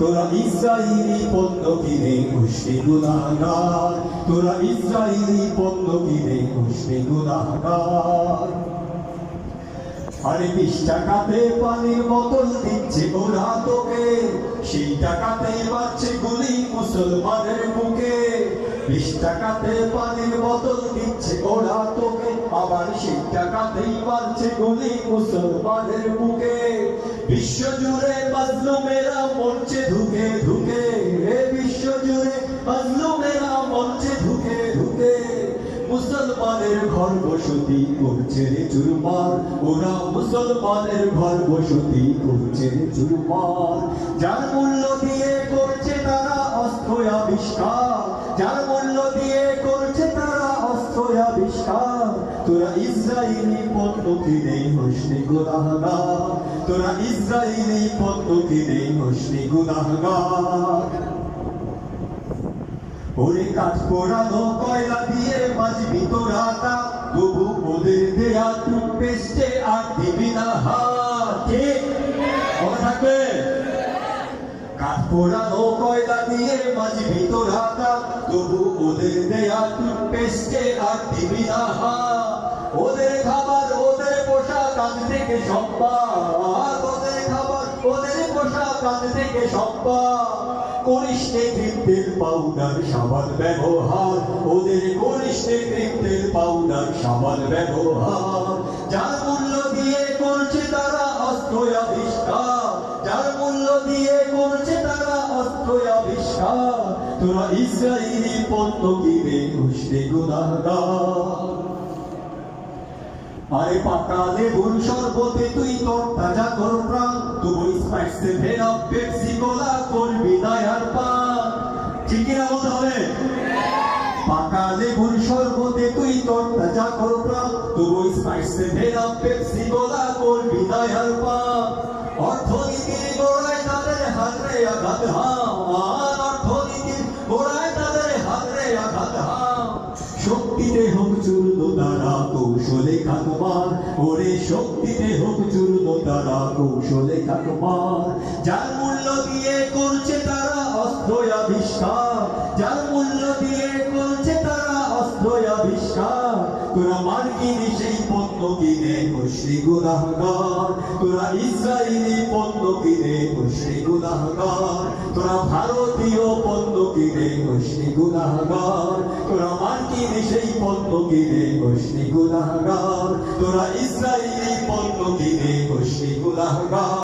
তোরা ইসরায়েলি পণ্য কিনে মুসলিম গুনাহগার তোরা ইসরায়েলি পণ্য কিনে মুসলিম গুনাহগার আরে বিশ টাকাতে পানির বোতল দিচ্ছে ওরা তোকে। সেই টাকাতে বাড়ছে গুলি মুসলমানের বুকে। বিশ টাকাতে পানির বোতল দিচ্ছে ওরা তোকে। আবার সেই টাকাতেই বাড়ছে গুলি মুসলমানের বুকে। বিশ্ব জুড়ে মাজলুমেরা মরছে ধুকে হে বিশ্ব জুড়ে মাজলুমেরা মঞ্চে ঢুকে ঢুকে। মুসলমানের ঘর বসতি করছে চুরমার। ওরা মুসলমানের ঘর বসতি করছে রে চুরমার। যার মূল্য দিয়ে করছে তারা অস্ত্র আবিষ্কার, যার তোরা ইসরায়েলি পণ্য কিনে হসনি গুনাহগার। তোরা ইসরায়েলি পণ্য কিনে হসনি গুনাহগার। ওরে কাঠ পোড়ানো কয়লা দিয়ে বাজবি তোরা তা। তবু ওদের দেয়া টুথপেস্টে আর দিবি না ঠিক মনে থাকবে? পোড়ানো কয়লা দিয়ে বাজবি তোরা তা তবু ওদের দেয়া আর দিবি না হাত ওদের খাবার, ওদের পোশাক কান থেকে ওদের খাবার, ওদের পোশাক থেকে পাউডার সাবান ব্যবহার। ওদের পাউডার সাবান ব্যবহার। যার মূল্য তোরা ইসরায়েলি পণ্য কিনে খুশি গুনাহগার আরে পাকা লেবুর শরবতে তুই তোর তাজা তোর প্রাণ। তুই স্পাইস আপ পেপসি, কোলা করবি দয়ার পান। ঠিক কিনা বলতে হবে? পাকা লেবুর শরবতে তুই তোর তাজা তোর প্রাণ। তুই স্পাইস আপ পেপসি, কোলা করবি দয়ার পান। অর্থনীতির গোড়ায় তাদের হাতরে আঘাত হাম। শক্তিতে হোক চূর্ণ তারা কৌশলে খাকমার ওরে শক্তিতে হোক চূর্ণ তারা কৌশলে খাকমার যার মূল্য দিয়ে করছে তারা অস্ত্র আবিষ্কার যার মূল্য দিয়ে করছে তারা অস্ত্র আবিষ্কার তোরা মার্কিনি সেই পণ্য কিনে মুশরি গুনাহগার তোরা ইসরায়েলি পণ্য কিনে মুশরি গুনাহগার। তোরা ভারতীয় পণ্য কিনে মুশরি গুনাহগার। তোরা মার্কিন সেই পণ্য কিনে মুশরি গুনাহগার। তোরা ইসরায়েলি পণ্য কিনে মুশরি গুনাহগার।